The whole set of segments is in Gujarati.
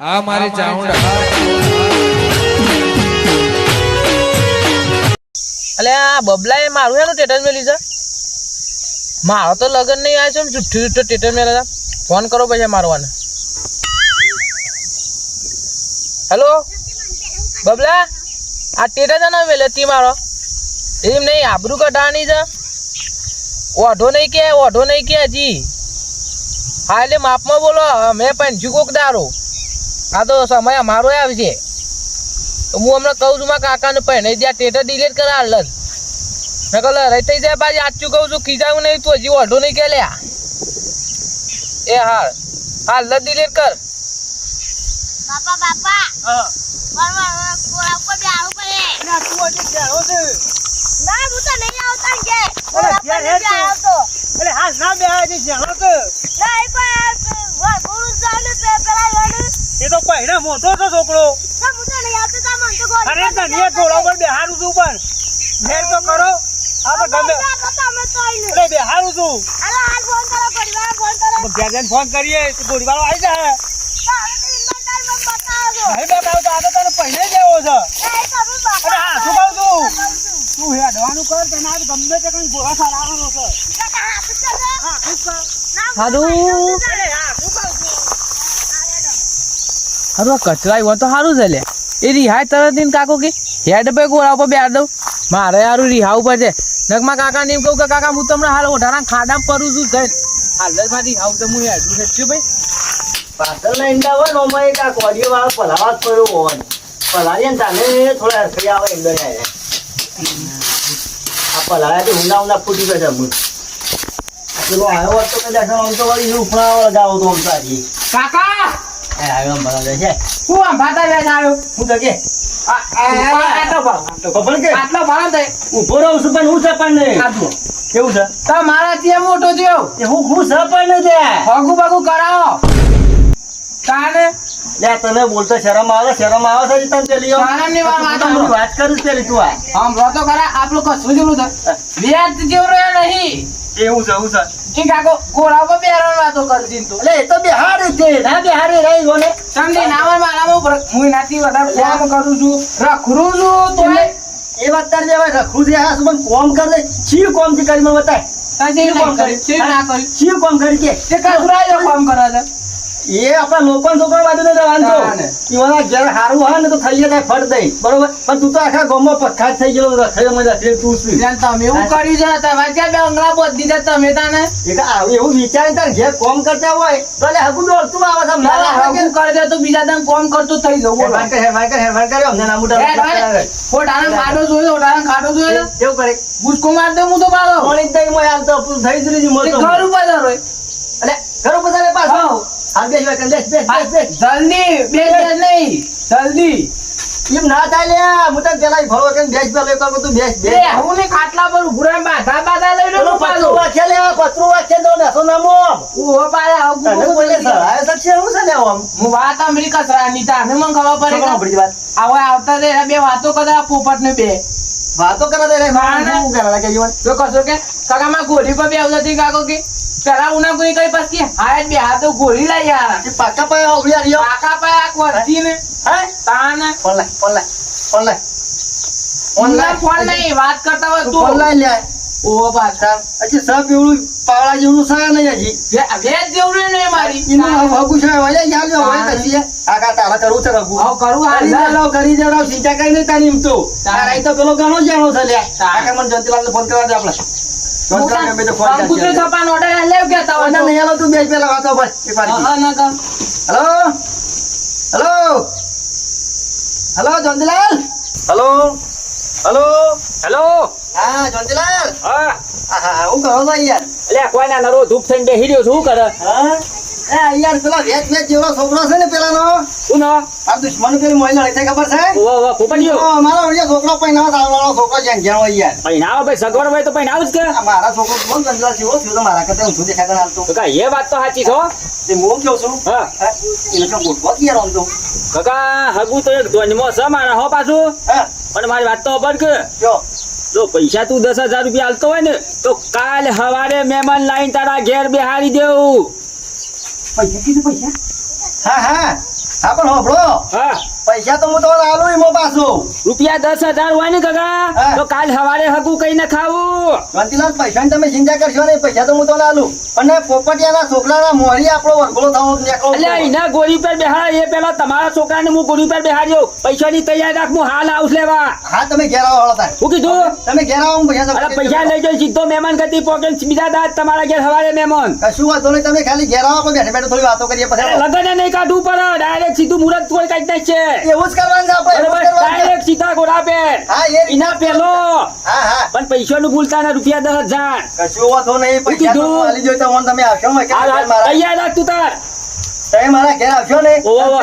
આ મારી ચાઉંડા અલે આ બબલાએ મારું એનું ટેટર મેલી છે? મારો તો લગન નહીં આવ્યો છે જુઠ્ઠું જુઠ્ઠું ટેટર મેં ફોન કરો પછી મારવાને હેલો? બબલા આ ટેટા છે ને મેલે તી મારો? એમ નહીં આબરૂ કઢાવાની છે. ઓઢો નહીં કે ઓઢો નહીં કે હજી. હા એટલે માપમાં બોલો મેં પણ કોક દારો. આ તો સમય અમારો આવશે. છે હું હમણાં કહું છું મારા કાકાને પહેણે ત્યાં ટેટર ડિલેટ કરા હાલ જ. મેં કહું રહી થઈ જાય પાછી આચું કહું છું ખીજાવું નહીં તું હજી ઓઢો નહીં કે લ્યા એ હાલ હાલ જ ડિલેટ કર. બાપા બાપા. ના હું તો નહીં આવતા કે. કોળા ઉપર નહીં બેહાડતો. ના એ કોઈ વાર બોલું જ જાય ને પે- પેલા વાળું. એ મોટો છોકરો? તો ગોળી અરે તને ટોળા પર બેહારું છું પણ. ઘેર તો કરો. બેહારું છું. ઘેર ફોન કરીએ ગોળીવાળો આવી જાય. નહીં આ તો તને પહેલે જ છે. ના, એ તમે બાપા અરે હા, શું કહું છું? તું હેડવાનું કર તને આ ગમે તે કઈ ગોળા સારાવાનો છે. હા શું કર. હું શું હારું આ કચરા હોય તો સારું છે લે. એ રિહાય તરત ને કાકો કે હેડ પે ગોળા ઉપર બેહાડ દઉં. મારે હારું ઉપર છે. નગમાં કાકા ને એમ કહું કે કાકા હું તમને હાલ ઓઢારા ખાડા કરું છું જઈને હાલ જ મારી હાવ તો હું હેડું છે ભાઈ. પાછળ ઈંડા હોય ને ઓમાં એક આ કોળીઓ વાળો પલાવા જ પડ્યો હોય. પલાળીએ ને તાને થોડા હરખી આવે આ પલાળ્યાથી ઊંડા ઊંડા ફૂટી ગયા. આ પેલો આવ્યો હોત કદાચ આમ તો વળી એવું લગાવો તો આમ કાકા! આવ્યો ભરાવે છે શું આમ ભાતા બેઠા આવ્યો? હું તો કે ઊભો રહું છું પણ હું છે પણ કેવું છે? તો ત્યાં મોટો થયો. એ હું હું છે પણ નહીં લે. ભગુ ભગુ કરાવો. તાને લે તને બોલતો શરમ આવે શરમ આવે છે તને પેલી આમ? શરમની વાત વાત કરું પેલી તું આ. આમ તો કરા આપણું કશું જેવું છે વ્યાજ જેવું રહ્યો નહીં. એવું છે એવું છે. ઠીક કાકો ઘોડા ઉપર બેહવાની વાતો કરતી તું. એટલે એ તો બિહારી છે ના બિહારી રહી ગયો સમજી નાવર મારામાં હું નાથી વધારે કામ કરું છું. રખરું છું તોય એ વાત તારી હવે રખું છે આ શું કોમ કરે શી કોમથી કરી મને બતાય. તાજે કોમ કરી તે ના કરી. શી કોમ કરી કે. તે કસુરાયો કોમ કરે છે? એ આપણા લોકો છોકરા બાજુ ને જવાનું ઈવાના ઘેર હારું હોય ને તો થઈ જાય ફટ દઈ બરોબર? પણ તું તો આખા ગામમાં પખાત થઈ ગયો રખડે મને રખડે તું શું? તમે એવું કર્યું છે તમારે ક્યાં બે અંગળા બોધ દીધા તમે તાને. એવું વિચારી તાર ઘેર કોમ કરતા હોય તો એટલે હગું દોડતું આવે મારા હગું કરી દે તો બીજા દમ કોમ કરતું થઈ જવું હેરફાર કર હેરફાર કર હેરફાર કર્યો અમને ના મોટા. ઓટાણા ખાટો જોયો ઓટાણા ખાટો જોયો? એવું કરે. ગુસ્કો માર દે હું તો પાડો મળી દઈ મોય હાલ તો થઈ જ રહી તે. ઘર ઉપર ધરો એટલે ઘર ઉપર પાછો. હાલ બેસ બેસ બેસ બેસ બેસ બેસ. જલ્દી બે જ નહીં. જલ્દી. એમ ના થાય લે હું તને પેલા ઈ ફરવા બેસ પેલો એક તું બેસ બે હું ને ખાટલા પર ઉભું રહીને બાધા બાધા લઈ પતરું લે પતરું તો નસો નામો છે હું વાત અમરી કસરાની તાને મને ખબર પડે કે વાત? આવા આવતા રે બે વાતો કરા પોપટ ને બે. વાતો કરે દે રે લાગે જીવન? તો કશો કે કાકા માં ગોળી પર બે આવતી કાકો કે? પેલા ઉના કોઈ કઈ પછી હાય બે હાથો ગોળી એ પાકા પાયા હોબળી રહ્યો. કાકા પાસે આ ને? હે? તાન ફોન લાય ફોન ઓનલાઈન ફોન લાય. લાય. નહીં વાત કરતા હોય તું. ઓનલાઈન લે. ઓ પાછા. અચ્છા સબ એવડું પાવડા જેવડું છે નહીં હજી. વે- વેચ જેવું નહીં મારી. એનું હગુ છે વાલે યાર જો હોય કશી આકા તારા કરવું છે રઘુ હા કરું કરી લો દેવડાવ, કરી દેવડાવ, સીતા કરી નહીં તાની એમ તો. તારા તો પેલો ઘણો જાણો છે લ્યા. તારે. કાકા મને જયંતિલાલને ફોન કરવા દે આપણે. છપાનો લેવ. તું પેલા વાતો. એક વાર. હા, હા, ના. Hello? Hello? Hello Jayantilal hello? Hello? Hello? હા જયંતિલાલ હા. હા હા હું કરો છો યાર અલ્યા કોઈ ના નરો ધૂપ થઈને બેહી રહ્યો છું શું કરે? હા? એ યાર પેલા વેચ વેચ છોકરો છે ને પેલાનો? શું નો? આ દુશ્મન પેલી મોઈ થાય ખબર છે? ઓવા ઓવા પોપડિયો અમારો અહીંયા છોકરો પૈણાવા તાવડાવાળો છોકરો જ્યાં જ્યાં હોય યાર. ના ભાઈ સગવડ ભાઈ તો ના જ કે? મારા છોકરો બહુ ગંજલા થયો તો મારા કરતા ઊંધું દેખાતા હાલતો કાકા એ વાત તો સાચી છો? તે હું કેવું છું? હા. એને તો યાર કાકા હગું તો એક ધ્વજમાં છે મારા હો પાછું? હા. પણ મારી વાત તો પર કે. જો. જો પૈસા તું દસ હજાર રૂપિયા હાલતો હોય ને તો કાલ સવારે મહેમાન લાઈન તારા ઘેર બેહારી દેવું. પૈસા કીધું પૈસા? હા હા. હા પણ હોભળો. હા. પૈસા તો હું તો આલું એમાં પાછું. રૂપિયા દસ હજાર હોય ને કાકા તો કાલ સવારે હગું કઈ ના ખાવું. શાંતિલાલ પૈસાની તમે ચિંતા કરશો ને પૈસા તો હું તો આલું અને પોપટિયાના છોકરાના મોરી આપણો વરઘોડો થવો એટલે એના ગોળી પર બેહાડ એ પેલા તમારા છોકરાને હું ગોળી પર બેહાડ્યો પૈસાની તૈયાર રાખ હું હાલ આવું લેવા. હા તમે ઘેર આવો હળો તાર. શું કીધું તમે ઘેર આવો હું પૈસા પૈસા લઈ જાઓ સીધો મહેમાન કરતી પોકેટ બીજા દાદ તમારા ઘેર સવારે મહેમાન. કશું વાંધો નહીં તમે ખાલી ઘેર આવો બેઠે બેઠે થોડી વાતો કરીએ પછી. લગન નહીં કાઢવું પડે ડાયરેક્ટ સીધું મુરત કોઈ કાઢી નાખશે. એવું જ કરવાનું આપણે. ડાયરેક્ટ સીધા ઘોડા પે હા એ પેલો. હા હા. પણ પૈસા નું ભૂલતા ના રૂપિયા દસ હજાર. કશું વાંધો નહીં પૈસા તો આલી જોઈ તો મને તમે આવશો મેં તૈયાર રાખ તું તાર. તમે મારા ઘેર આવશો ને.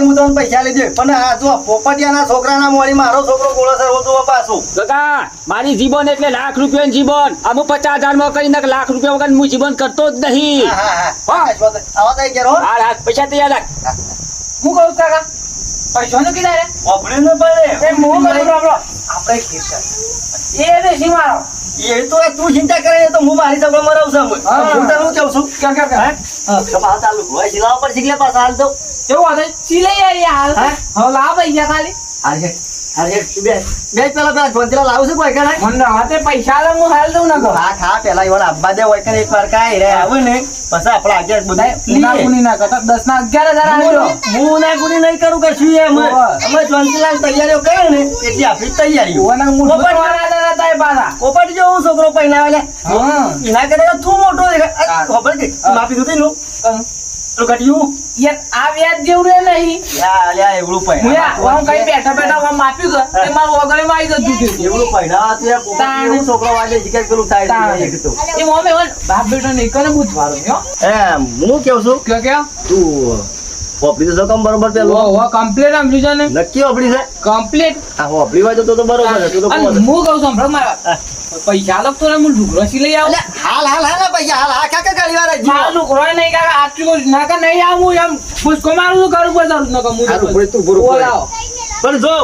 હું તમને પૈસા લઈ દઉં પણ આ જો પોપટિયાના છોકરાના મોડી મારો છોકરો ગોળો છે રોજ પાછું. કાકા મારી જીવન એટલે લાખ રૂપિયા જીવન અમુ પચાસ હજારમાં કરીને લાખ રૂપિયા વગર હું જીવન કરતો જ નહીં. પૈસા તૈયાર રાખ. હું કહું કાકા? પૈસાનું કીધા રે? ઓભળ્યું ન પડે. એ હું કહું છું આપણો આપણે ખેતર એ દેશી મારો? એ તો તું ચિંતા કરે તો હું મારી સગવડ મરાવું છું હું. તને હું કહું છું? ક્યાં ક્યાં ક્યાં? હા, ખભા ચાલુ હોય સિલાવા પર શીખલે પાછા હાલ દઉં કેવું હતું સિલાઈ આવી હાલ? હા? લાવ પૈસા ખાલી. હાલ તું પેલા પેલા લાવું છું કોઈ કે મને હાથે પૈસા હું હાલ દઉં ના કહો ખા ખા પેલા આબ્બા દે હોય કે એક વાર કાંઈ રે. આવું ને પછી આપણે આગળ બધા ગુના ગુની ના કરતા. દસ ના અગિયાર હજાર આવ્યો હું હું ના ગુની નહીં કરું કશું એમ? ઓવે. અમે જોંતીલાલ તૈયારીઓ કરે ને એટલી આપણી તૈયારી ઓના હું પોપટ વાળા હતા એ પાછા. પોપટ જો હું છોકરો પહેરાવે લે. હા. એના કરતા તું મોટો દેખાય. ખબર કે માફી માપી નું. ઘટ્યું યાર આ વ્યાજ જેવું રે નહીં. લ્યા લ્યા એવડું હું કઈ બેઠા બેઠા માપ્યું કે તે મારું વગરમાં આવી ગયું એવડું પહેરાવા તું યાર. એવું છોકરો વાગે શીખે પેલું થાય તાણ. તો. એ મોમે બાપ બેટો નહીં કરે બુધવારો હો. એમ હું કેવું છું? કે કે તું પોપડી તો કમ બરોબર છે ઓ ઓ કમ્પ્લીટ આમ લીધો ને? નક્કી હોપડી છે? કમ્પ્લીટ આ હોપડી હોય તો તો તો બરોબર છે તો અને હું કહું છું હમણાં મારા પૈસા લગતો ને હું લુગડો સિલાઈ આવું? અલ્યા, હાલ હાલ હાલ પૈસા હાલ હા કાકા ગાડી વાળા જી મારું ઢુકરો નહીં કાકા આટલું ના કે નહીં આવું એમ ફૂસકો મારું તો કરું પડે નકર હું તું બરોબર. પણ જો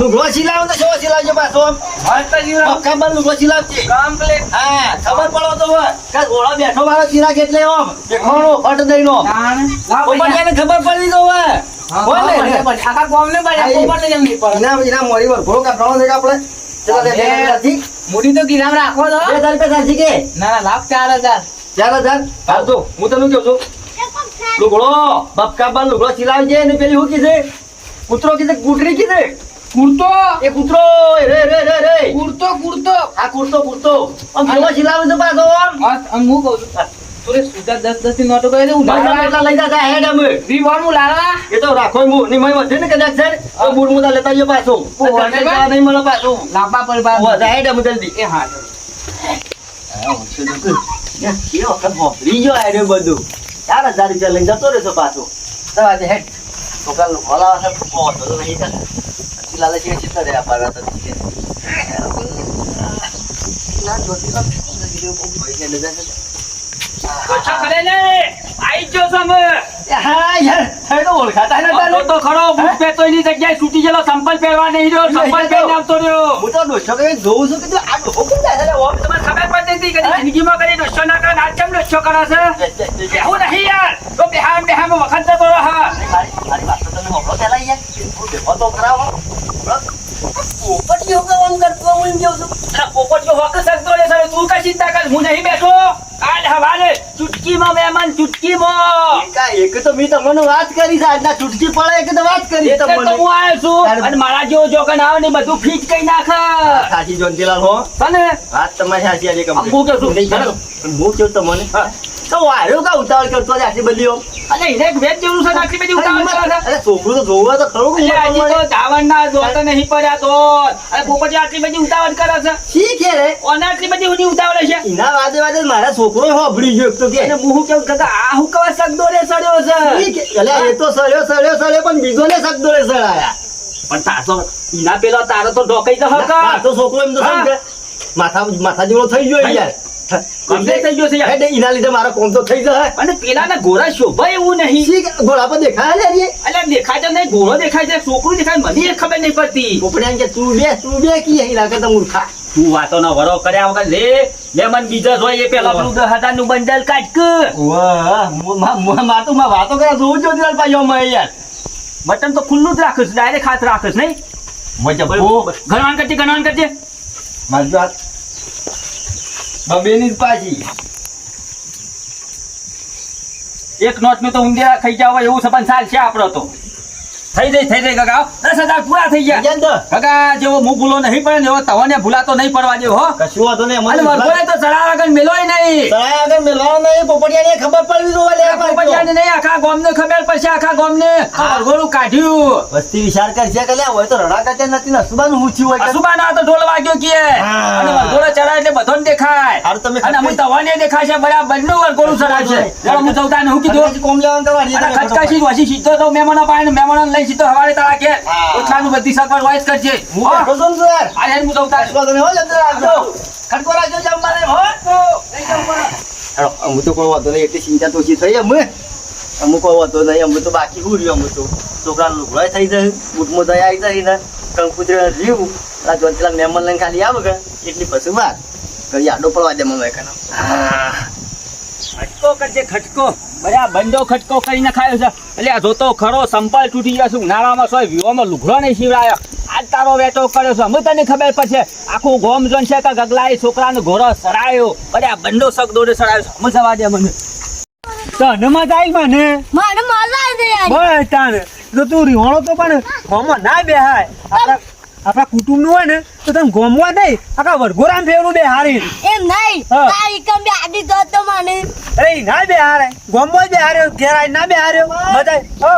લુગડો સિલાવ તો શું સિલાવજો પાછો. પક્કા પર લુગડો સિલાવજે કમ્પ્લીટ હા ખબર પડો તો હોય. કે ઘોડો બેઠો મારો ચિરાગ એટલે ઓમ દેખાણો ફટ દઈનો પણ એને ખબર પડી તો હોય. હા, હોય ને? પડે, પડે. આખા પડે. એના એના મોરી પર ઘોડો કાઢવાનો છે કે આપણે? હજાર તો ગિરામ રાખો તો બે હજાર રૂપિયા ચાલશે કે? ના ના લાખ ચાર હજાર. ચાર હજાર? હાલ હું તને કહું છું? લુગડો બપકા પર લુગડો સિલાવજે ને પેલી હું કીધે? કૂતરો કીધે કૂતરી કીધે? કુર્તો? એ કૂતરો રે રે રે રે. કુર્તો કુર્તો. આ કૂતરો કૂતરો આમ કેવો સિલાવે છે પાછો આમ આ- આ હું કહું છું. તુરે સુધા દસ દસની નોટો કરી દે હું ભાઈ લાવવા એટલા લઈ જતા હેડ અમે. વી વન હું લાલા એ તો રાખો હું ની મય વધે ને કદાચ છે તો બૂટ મુદા લેતા જો પાછો. નહીં મળે પાછો. લાંબા પર બાર વધે હેડ અમે જલ્દી. એ હા યા, કે વખત વાપરી ગયો આ રહ્યો બધું. ચાર હજાર રૂપિયા લઈ જતો રહેશો પાછો. તો આજે હેડ. છોકરાનું los malas hacer por કરે પછી લાલે છે ચિત્ત રહ્યા પારા તો છે ના જોતી તો છે. કરે ને આઈ હા યાર ઓળખાતા ખરો બૂટ પહેરતો એની જગ્યાએ છૂટી ગયેલો સંપલ પહેરવા નહીં રહ્યો સંપલ પહેરીને આવતો રહ્યો હું તો ડોસો જોઉં છું કે તું આ ડોહો કેમ જાય છે ઓમ તમને ખબર પડતી હતી કે જિંદગીમાં કદી ડોસો ના કરે આજ કેમ ડોસો કરે છે એવું નહીં યાર તો બેહામ બેહામ વખત રહે મારી મોકલો પહેલા યાર હું. તો કરાવો પોપટ કામ કરતો હું એમ કહું છું અરે પોપટ વખત શકતો રહે છે તું કઈ ચિંતા કર હું નહીં બેઠો કાલ હવારે ચુટકીમાં મહેમાન ચુટકીમાં એક તો મેં તમને વાત કરી છે આજના ચૂટકી પડે કે તો વાત કરી તો હું આવ્યો છું અને મારા જેવો જોકન આવે ને બધું ફીટ કઈ નાખે સાચી જોનતીલાલ હો તને? વાત તમારી સાચી આજે હું કહું છું. હું કેવું તમને તો વાયરો કા ઉતાવળ કરતો છે આટલી બધી અને એને એક વેચ જેવું છે આટલી બધી ઉતાવળ કરે છે અરે છોકરું તો જોવું તો ખરું કે એટલે તો ઉંમર ધાવણના જોત નહીં પડ્યા તો અને પોપટ આટલી બધી ઉતાવળ કરે છે શીખે રે ઓને આટલી બધી ઊંધી ઉતાવળ છે એના વાદે વાદે મારા છોકરો હોભળી ગયો તો કે અને હું આ હું કવા સગદો રે સડ્યો છે. એ તો સળ્યો સળ્યો સળ્યો પણ બીજો ને શકદો રે સળાયા પણ તારો ઈના પેલો તારો તો ઢોકાઈ તો હક તો છોકરો એમ તો. સમજે. માથા માથા જેવો થઈ ગયો યાર કમ્પ્લીટ થઈ ગયો છે યાર. એના લીધે મારો કોમ તો થઈ જાય. અને પેલાના ગોરા શોભા એવું નહીં. ઘોડા પર દેખાય લે રે? એટલે દેખાય છે નહીં ઘોડો દેખાય છે છોકરું દેખાય મને ખબર નહીં પડતી. પોપડિયા કે તું બે તું બે કી અહીં લાગે તો મૂર્ખા. તું વાતો નો વરો કર્યા વગર લે. લે મન બીજા જોઈ એ પેલા પેલું દસ હજારનું બંડલ કાઢ કે. વાહ, મુ- મા- મુ- મા તો વાતો કર્યા જોવું જો દિવાલ પાછો અમે યાર. બટન તો ખુલ્લું જ રાખીશ ડાયરેક્ટ હાથ રાખીશ નહીં? મજા ગણવાન કરજે ગણવાન કરજે. મારી વાત બબેની પાછી. એક નોટનું તો ઊંધિયા ખાઈ જાવ એવું સપન સાલ છે આપણો તો. થઈ જાય થઈ જાય કાકા દસ હજાર પૂરા થઈ ગયા. કાકા જેવો હું ભૂલો નહીં પડે એવો તવને ભૂલાતો નહીં પડવા દેવો હો. કશું વાંધો નહીં અને અમારે વરઘોડે તો ચડાવ આગળ મેલોય નહીં. તળાવ આગળ મેળવાનો નહીં પોપટિયાને ખબર પડવી જોઈએ લે આ પોપટિયાને નહીં આખા ગામને ખબર પડશે આખા ગામને. વરઘોડું કાઢ્યું. વસ્તી વિચાર કરશે કે હોય તો રડા કરતા નથી ને સુબાન ઊંચી હોય સુબાન આ તો ઢોલ વાગ્યો કે. અને વરઘોડો ચડા એટલે બધાને દેખાય. અરે તમે અને અમે તવાને દેખાશે બરાબરનું વરઘોડું ચડાવશે. હું જવતા હું કીધું કોમ લેવાનું તમારી અને ખચકાશી વાસી સીધો તો મહેમાનો પાય ને મહેમાનો લઈ સીધો હવારે તારા કે ઓછા ઓછાનું બધી સગવડ વાઇસ કરજે. હું? બેઠો છું સર હેડ હું જવતા કશું વાંધો તમે હો જલ્દી રાખજો ખટકો રાખજો જમવાને હો તો. લઈ જાઓ હેડો, હું તો કોઈ વાંધો નહીં એટલી ચિંતા તો ઓછી થઈ અમે અમુક કોઈ વાંધો નહીં અમે તો બાકી હું રહ્યું અમે તો છોકરાનું લુગડાય થઈ જાય બૂટમાં દયા આવી જાય ને. કંકુતરે રહ્યું આ જોતેલા મહેમાન લઈને ખાલી આવે કે એટલી પછી વાત. ઘડી આડો પડવા દે કનો ખટકો કરજે ખટકો. બરા બંડો ખટકો કરીને ખાયો છે. એટલે આ જોતો ખરો સંપલ તૂટી ગયો છું ઉનાળામાં સોય વિવામાં લુઘડો નહીં શિવરાયો આજ તારો વેટો કર્યો છે અમે તને ખબર પડશે. આખું ગોમ જોન છે કે ગગલાએ છોકરાનો ઘોડો સરાયો. બધા બંડો સગ દોડે સરાયો છે. અમે જવા દે મને. તને મજા આવી મને? મને મજા આવી બસ તાને તો તું રિહોણો તો પણ ગોમાં ના બેહાય. આપણા કુટુંબનું હોય ને તો તને ગોમવા નહીં આખા વરઘોરામ ફેરવું બેહારી એમ નહીં. તારી કમ બે આડી તો તો મને. અરે ના બે હારે. ગોમવા બે હારે ઘેરાય ના બેહાર્યો મજા આવી. હો.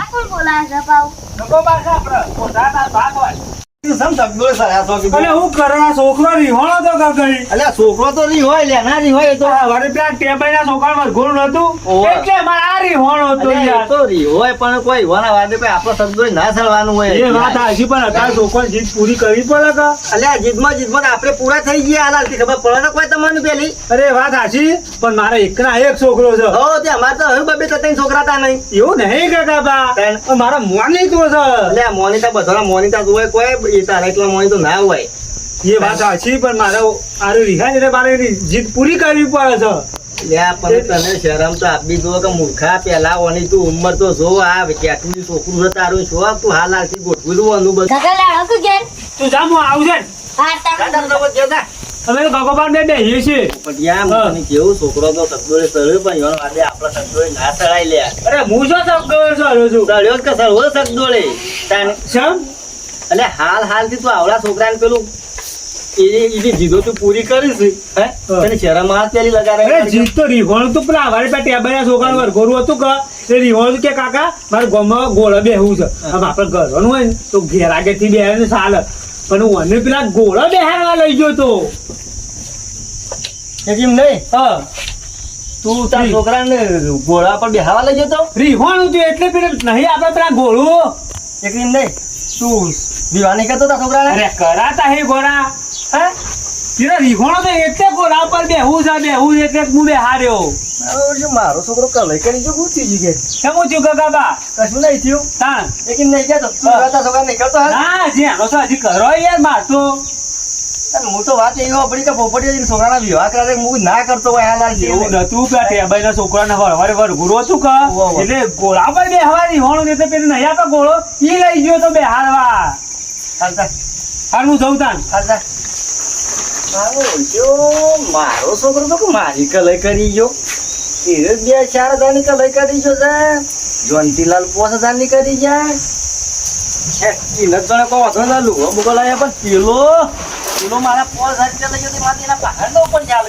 આ કોણ બોલાવે છે પાઉ લોકો પાસે આપણે. પોતાના ભાગ હોય. છોકરો રિહોણો તો કાકડી અલ્યા છોકરો તો નહીં લે ના નહીં તો. વરે પેલા ટેબાઈ ના છોકરા વરઘોડું નતું એટલે મારે આ રિહોણો હતો યાર. તો રી પણ કોઈ હોના વાદે કોઈ આપણો શબ્દો ના સળવાનું હોય એ વાત હાચી પણ અત્યારે છોકરો જીત પૂરી કરવી પડે કે? અલ્યા જીતમાં જીતમાં આપણે પૂરા થઈ ગયા હાલાલથી ખબર પડે ને કોઈ તમને પેલી? અરે વાત હાચી પણ મારે એક ના એક છોકરો છે. હો તે અમારે તો હવે બબે ત્રણ છોકરા તા નહીં. એવું નહીં કાકા બા. મારા મોની તો છે. અલ્યા મોનિતા બધાના મોનિતા તો હોય કોઈ એ તારા એકલા મોની તો ના હોય. એ વાત સાચી પણ મારે આરે રિહાય એટલે મારે જીત પૂરી કરવી પડે છે. લ્યા પણ તને શરમ તો આપી દો કે મૂર્ખા પેલા ઓની તું ઉંમર તો જો આ કેટલું છોકરું છે તારું શું તું હાલ હાલથી ગોઠવું જોવાનું બધું? કાકા લાડો કે? ઘેર તું જા હું આવશે ને. હા દાદા તમે તો જતા. અમે તો ભગવાન બે બેહીએ છીએ. પણ યાર હું કેવું છોકરો તો સગદોડે સળ્યો પણ ઈવન વાદે આપણા સગદોડે ના સળાય લે અરે હું જો શબ્દ સર્યો છું? સળ્યો કે સળવો સગદોડે તાને શમ? એટલે હાલ હાલથી તું આવડા છોકરાને પેલું એ જીદો તું પૂરી કરીશ હે? તને શરમ હાથ પેલી લગાડે. અરે જીત તો રીહોણ તું પેલા પેલા ટેબાના છોકરાનું વરઘોડું હતું કે એ રીહોણ કે કાકા મારે ગામમાં ગોળે બેહવું છે. આપણે ઘરવાનું હોય ને તો ઘેર આગળથી બેહે ને ચાલે પણ હું પેલા ગોળા બેહારવા લઈ ગયો તો. એમ નહીં? હા. તું તાર છોકરાને ગોળા પર બેહાવા લઈ જતો રીહોણ હતું એટલે પેલું નહીં આપણે પેલા ગોળું. એક એમ નહીં? તું દીવાની કરતો તો છોકરાને? અરે કરાતા હે ગોરા. હે? તેરા રીહોણો તો એટલે ગોરા પર બેહવું છે બેહવું છે એટલે હું બે હાર્યો મારો છોકરો કલાઈ કરી જો ગુચી જી કે? કેમ છું કાકા? કશું નહીં થયું. તાણ. એક નહીં કહેતો. તું હા. તાર છોકરા નહીં કરતો હા? જે આનો તો હજી કરો યાર માર તો. હું તો વાત એવી આપણી કે પોપટી છોકરાના વિવાહ કરે હું ના કરતો હોય હાલ એવું નતું કે ટેબાઈ ના છોકરાને હવારે વાર ગુરુ હતું કે. એટલે ગોળા પર બેહવાની હોણો ને તો પેલી નહીં આપે ગોળો ઈ લઈ ગયો તો બેહારવા હાલતા. હાલ તાન હાલતા. મારો છોકરો તો મારી કલય કરી ગયો. એ બે ચાર હજારની કલય કરી ગયો છે. જોનતીલાલ પાંચ હજારની કરી જાય કહો વાંધો ના લુગો બુગો લાવ્યા પણ પેલો મારા પાંચ હજાર રૂપિયા લઈ એના બહાર નો પણ ચાલ